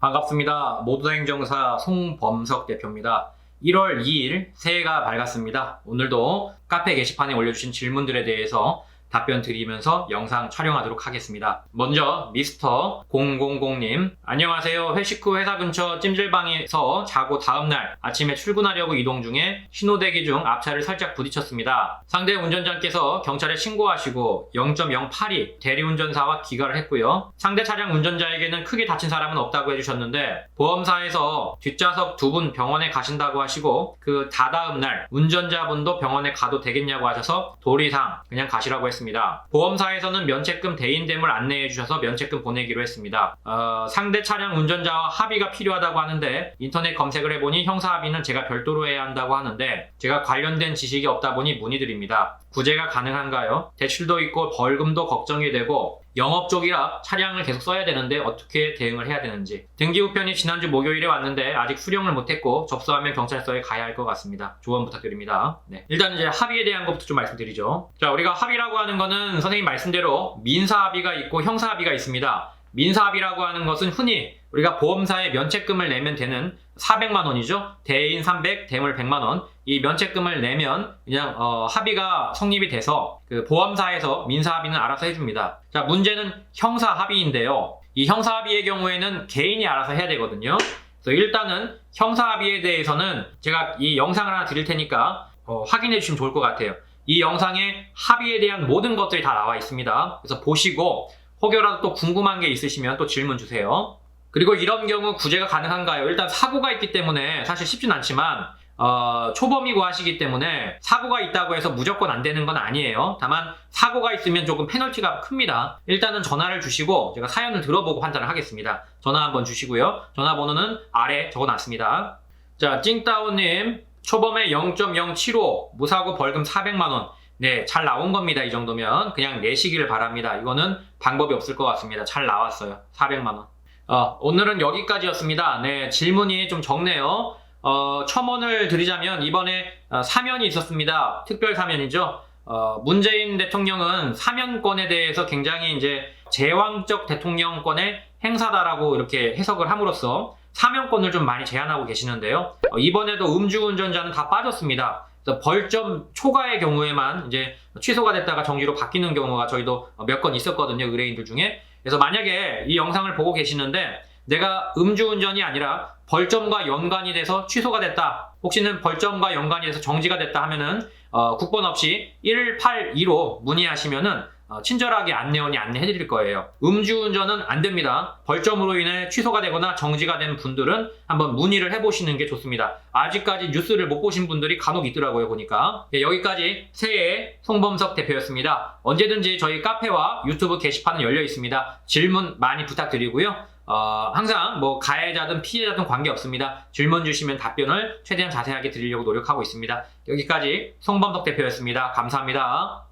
반갑습니다. 모두다행정사 송범석 대표입니다. 1월 2일 새해가 밝았습니다. 오늘도 카페 게시판에 올려주신 질문들에 대해서 답변 드리면서 영상 촬영하도록 하겠습니다. 먼저 미스터 000님 안녕하세요. 회식 후 회사 근처 찜질방에서 자고 다음날 아침에 출근하려고 이동 중에 신호대기 중 앞차를 살짝 부딪혔습니다. 상대 운전자께서 경찰에 신고하시고 0.082 대리운전사와 귀가를 했고요. 상대 차량 운전자에게는 크게 다친 사람은 없다고 해주셨는데 보험사에서 뒷좌석 두 분 병원에 가신다고 하시고 그 다다음 날 운전자분도 병원에 가도 되겠냐고 하셔서 도리상 그냥 가시라고 했습니다. 보험사에서는 면책금 대인됨을 안내해 주셔서 면책금 보내기로 했습니다. 어, 상대 차량 운전자와 합의가 필요하다고 하는데 인터넷 검색을 해보니 형사 합의는 제가 별도로 해야 한다고 하는데 제가 관련된 지식이 없다 보니 문의드립니다. 구제가 가능한가요? 대출도 있고 벌금도 걱정이 되고 영업 쪽이라 차량을 계속 써야 되는데 어떻게 대응을 해야 되는지 등기 우편이 지난주 목요일에 왔는데 아직 수령을 못했고 접수하면 경찰서에 가야 할 것 같습니다. 조언 부탁드립니다. 네. 일단 이제 합의에 대한 것부터 좀 말씀드리죠. 자 우리가 합의라고 하는 거는 선생님 말씀대로 민사 합의가 있고 형사 합의가 있습니다. 민사 합의라고 하는 것은 흔히 우리가 보험사에 면책금을 내면 되는 400만 원이죠. 대인 300, 대물 100만 원. 이 면책금을 내면 그냥 어, 합의가 성립이 돼서 그 보험사에서 민사 합의는 알아서 해줍니다. 자 문제는 형사 합의인데요. 이 형사 합의의 경우에는 개인이 알아서 해야 되거든요. 그래서 일단은 형사 합의에 대해서는 제가 이 영상을 하나 드릴 테니까 어, 확인해 주시면 좋을 것 같아요. 이 영상에 합의에 대한 모든 것들이 다 나와 있습니다. 그래서 보시고 혹여라도 또 궁금한 게 있으시면 또 질문 주세요. 그리고 이런 경우 구제가 가능한가요? 일단 사고가 있기 때문에 사실 쉽진 않지만 어, 초범이고 하시기 때문에 사고가 있다고 해서 무조건 안 되는 건 아니에요. 다만 사고가 있으면 조금 페널티가 큽니다. 일단은 전화를 주시고 제가 사연을 들어보고 판단을 하겠습니다. 전화 한번 주시고요. 전화번호는 아래 적어놨습니다. 자, 찡따오님 초범에 0.075 무사고 벌금 400만 원 네, 잘 나온 겁니다. 이 정도면 그냥 내시기를 바랍니다. 이거는 방법이 없을 것 같습니다. 잘 나왔어요. 400만 원. 어, 오늘은 여기까지였습니다. 네, 질문이 좀 적네요. 어, 첨언을 드리자면 이번에 어, 사면이 있었습니다. 특별 사면이죠. 어, 문재인 대통령은 사면권에 대해서 굉장히 이제 제왕적 대통령권의 행사다라고 이렇게 해석을 함으로써 사면권을 좀 많이 제한하고 계시는데요. 어, 이번에도 음주운전자는 다 빠졌습니다. 벌점 초과의 경우에만 이제 취소가 됐다가 정지로 바뀌는 경우가 저희도 몇 건 있었거든요. 의뢰인들 중에. 그래서 만약에 이 영상을 보고 계시는데 내가 음주운전이 아니라 벌점과 연관이 돼서 취소가 됐다. 혹시는 벌점과 연관이 돼서 정지가 됐다 하면은 어, 국번 없이 182로 문의하시면은 어, 친절하게 안내원이 안내해 드릴 거예요. 음주운전은 안 됩니다. 벌점으로 인해 취소가 되거나 정지가 된 분들은 한번 문의를 해 보시는 게 좋습니다. 아직까지 뉴스를 못 보신 분들이 간혹 있더라고요, 보니까. 예, 여기까지 새해 송범석 대표였습니다. 언제든지 저희 카페와 유튜브 게시판은 열려 있습니다. 질문 많이 부탁드리고요. 어, 항상 뭐 가해자든 피해자든 관계없습니다. 질문 주시면 답변을 최대한 자세하게 드리려고 노력하고 있습니다. 여기까지 송범석 대표였습니다. 감사합니다.